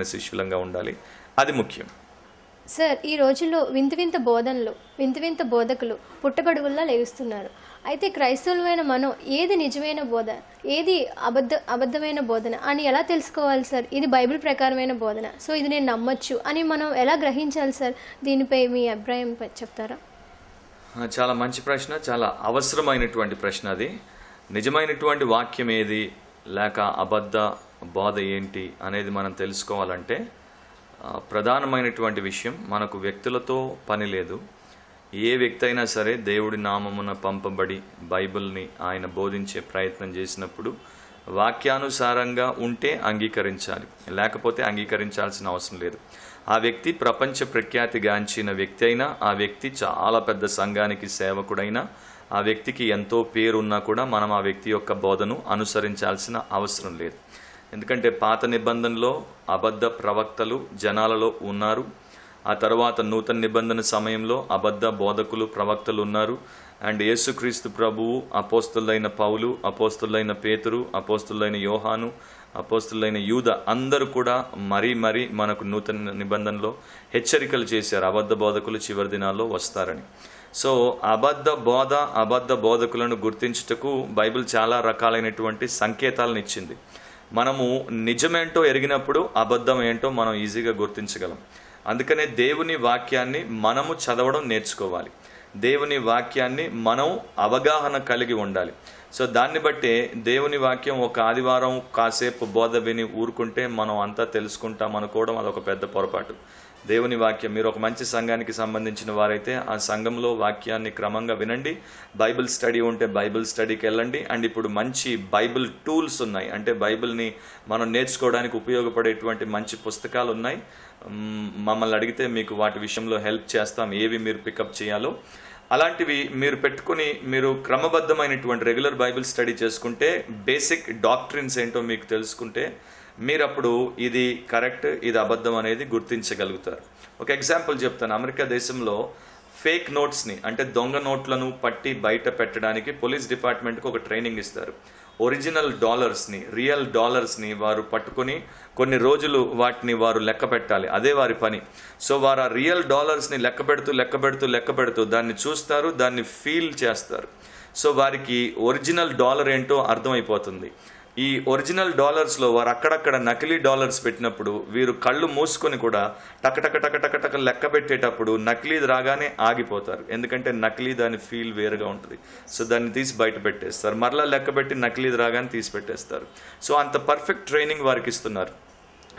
నమ్మకమైన శిష్యులంగా ఉండాలి. అది ముఖ్యం. సార్ ఈ రోజుల్లో వింత వింత బోధనలు వింత వింత బోధకులు పుట్టగొడుగుల్లా లేస్తున్నారు అయితే క్రైస్తవులమైన మనం ఏది నిజమైన బోధ ఏది అబద్ధ అబద్ధమైన బోధన అని ఎలా తెలుసుకోవాలి సార్? ఇది బైబిల్ ప్రకారమైన బోధన. సో ఇది నేను నమ్మొచ్చు అని మనం ఎలా గ్రహించాలి సార్? దీనిపై మీ అభిప్రాయం చెప్తారా? చాలా మంచి ప్రశ్న చాలా అవసరమైనటువంటి ప్రశ్న అది. నిజమైనటువంటి వాక్యం ఏది? లేక అబద్ధ బోధ ఏంటి అనేది మనం తెలుసుకోవాలంటే ప్రధానమైనటువంటి విషయం మనకు వ్యక్తులతో పని లేదు. ఏ వ్యక్తి అయినా సరే దేవుడి నామమున పంపబడి బైబిల్ని ఆయన బోధించే ప్రయత్నం చేసినప్పుడు వాక్యానుసారంగా ఉంటే అంగీకరించాలి. లేకపోతే అంగీకరించాల్సిన అవసరం లేదు. ఆ వ్యక్తి ప్రపంచ ప్రఖ్యాతిగాంచిన వ్యక్తి అయినా ఆ వ్యక్తి చాలా పెద్ద సంఘానికి సేవకుడైనా ఆ వ్యక్తికి ఎంతో పేరున్నా కూడా మనం ఆ వ్యక్తి యొక్క బోధను అనుసరించాల్సిన అవసరం లేదు. ఎందుకంటే పాత నిబంధనలో అబద్ధ ప్రవక్తలు జనాలలో ఉన్నారు. ఆ తర్వాత నూతన నిబంధన సమయంలో అబద్ధ బోధకులు ప్రవక్తలు ఉన్నారు. అండ్ యేసుక్రీస్తు ప్రభువు అపోస్తులైన పౌలు అపోస్తులైన పేతురు అపోస్తులైన యోహాను అపోస్తులైన యూద అందరూ కూడా మరీ మరీ మనకు నూతన నిబంధనలో హెచ్చరికలు చేశారు. అబద్ధ బోధకులు చివరి దినాల్లో వస్తారని. సో అబద్ధ బోధ అబద్ధ బోధకులను గుర్తించుటకు బైబిల్ చాలా రకాలైనటువంటి సంకేతాలను ఇచ్చింది. మనము నిజమేంటో ఎరిగినప్పుడు అబద్ధం ఏంటో మనం ఈజీగా గుర్తించగలం. అందుకనే దేవుని వాక్యాన్ని మనము చదవడం నేర్చుకోవాలి. దేవుని వాక్యాన్ని మనం అవగాహన కలిగి ఉండాలి. సో దాన్ని బట్టి దేవుని వాక్యం ఒక ఆదివారం కాసేపు బోధ విని ఊరుకుంటే మనం అంతా తెలుసుకుంటాం అనుకోవడం అదొక పెద్ద పొరపాటు. దేవుని వాక్యం మీరు ఒక మంచి సంఘానికి సంబంధించిన వారైతే ఆ సంఘంలో వాక్యాన్ని క్రమంగా వినండి. బైబిల్ స్టడీ ఉంటే బైబిల్ స్టడీకి వెళ్ళండి. అండ్ ఇప్పుడు మంచి బైబిల్ టూల్స్ ఉన్నాయి. అంటే బైబిల్ని మనం నేర్చుకోవడానికి ఉపయోగపడేటువంటి మంచి పుస్తకాలు ఉన్నాయి. మమ్మల్ని అడిగితే మీకు వాటి విషయంలో హెల్ప్ చేస్తాం. ఏవి మీరు పికప్ చేయాలో అలాంటివి మీరు పెట్టుకుని మీరు క్రమబద్ధమైనటువంటి రెగ్యులర్ బైబిల్ స్టడీ చేసుకుంటే బేసిక్ డాక్ట్రిన్స్ ఏంటో మీకు తెలుసుకుంటే మీరు అప్పుడు ఇది కరెక్ట్ ఇది అబద్ధం అనేది గుర్తించగలుగుతారు. ఒక ఎగ్జాంపుల్ చెప్తాను. అమెరికా దేశంలో ఫేక్ నోట్స్ని అంటే దొంగ నోట్లను పట్టి బయట పెట్టడానికి పోలీస్ డిపార్ట్మెంట్కి ఒక ట్రైనింగ్ ఇస్తారు. ఒరిజినల్ డాలర్స్ని రియల్ డాలర్స్ని వారు పట్టుకొని కొన్ని రోజులు వాటిని వారు లెక్క పెట్టాలి. అదే వారి పని. సో వారు ఆ రియల్ డాలర్స్ని లెక్క పెడుతూ లెక్క పెడుతూ లెక్క పెడుతూ దాన్ని చూస్తారు దాన్ని ఫీల్ చేస్తారు. సో వారికి ఒరిజినల్ డాలర్ ఏంటో అర్థమైపోతుంది. ఈ ఒరిజినల్ డాలర్స్లో వారు అక్కడక్కడ నకిలీ డాలర్స్ పెట్టినప్పుడు వీరు కళ్ళు మూసుకొని కూడా టకటక టకటకటక టక లెక్క పెట్టేటప్పుడు నకిలీది రాగానే ఆగిపోతారు. ఎందుకంటే నకిలీ దాని ఫీల్ వేరుగా ఉంటుంది. సో దాన్ని తీసి బయట పెట్టేస్తారు. మరలా లెక్క పెట్టి నకిలీది రాగానే తీసి పెట్టేస్తారు. సో అంత పర్ఫెక్ట్ ట్రైనింగ్ వారికి ఇస్తున్నారు.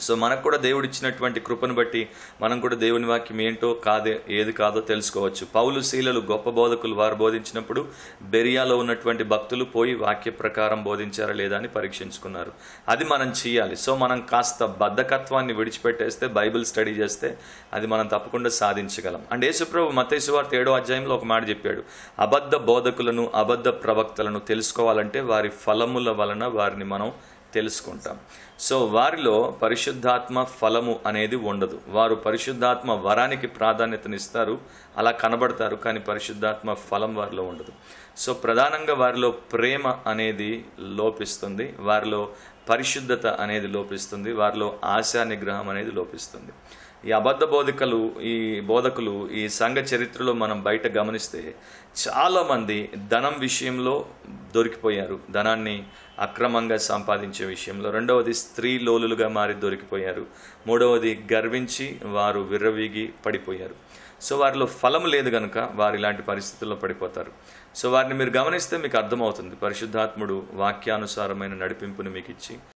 సో మనకు కూడా దేవుడు ఇచ్చినటువంటి కృపను బట్టి మనం కూడా దేవుని వాక్యం ఏంటో కాదే ఏది కాదో తెలుసుకోవచ్చు. పౌలు శీలలు గొప్ప బోధకులు వారు బోధించినప్పుడు బెరియాలో ఉన్నటువంటి భక్తులు పోయి వాక్య ప్రకారం బోధించారా లేదా అని పరీక్షించుకున్నారు. అది మనం చేయాలి సో మనం కాస్త బద్ధకత్వాన్ని విడిచిపెట్టేస్తే బైబిల్ స్టడీ చేస్తే అది మనం తప్పకుండా సాధించగలం. అండ్ యేసుప్రభు మతేశ్వార్త ఏడో అధ్యాయంలో ఒక మాట చెప్పాడు. అబద్ధ బోధకులను అబద్ధ ప్రవక్తలను తెలుసుకోవాలంటే వారి ఫలముల వలన వారిని మనం తెలుసుకుంటాం. సో వారిలో పరిశుద్ధాత్మ ఫలము అనేది ఉండదు. వారు పరిశుద్ధాత్మ వరానికి ప్రాధాన్యతనిస్తారు. అలా కనబడతారు కానీ పరిశుద్ధాత్మ ఫలం వారిలో ఉండదు. సో ప్రధానంగా వారిలో ప్రేమ అనేది లోపిస్తుంది. వారిలో పరిశుద్ధత అనేది లోపిస్తుంది. వారిలో ఆశా నిగ్రహం అనేది లోపిస్తుంది. ఈ అబద్ధ బోధికలు ఈ బోధకులు ఈ సంఘ చరిత్రలో మనం బయట గమనిస్తే చాలామంది ధనం విషయంలో దొరికిపోయారు. ధనాన్ని అక్రమంగా సంపాదించే విషయంలో. రెండవది స్త్రీ లోలులుగా మారి దొరికిపోయారు. మూడవది గర్వించి వారు విర్రవీగి పడిపోయారు. సో వారిలో ఫలం లేదు కనుక వారు ఇలాంటి పరిస్థితుల్లో పడిపోతారు. సో వారిని మీరు గమనిస్తే మీకు అర్థమవుతుంది. పరిశుద్ధాత్ముడు వాక్యానుసారమైన నడిపింపుని మీకు ఇచ్చి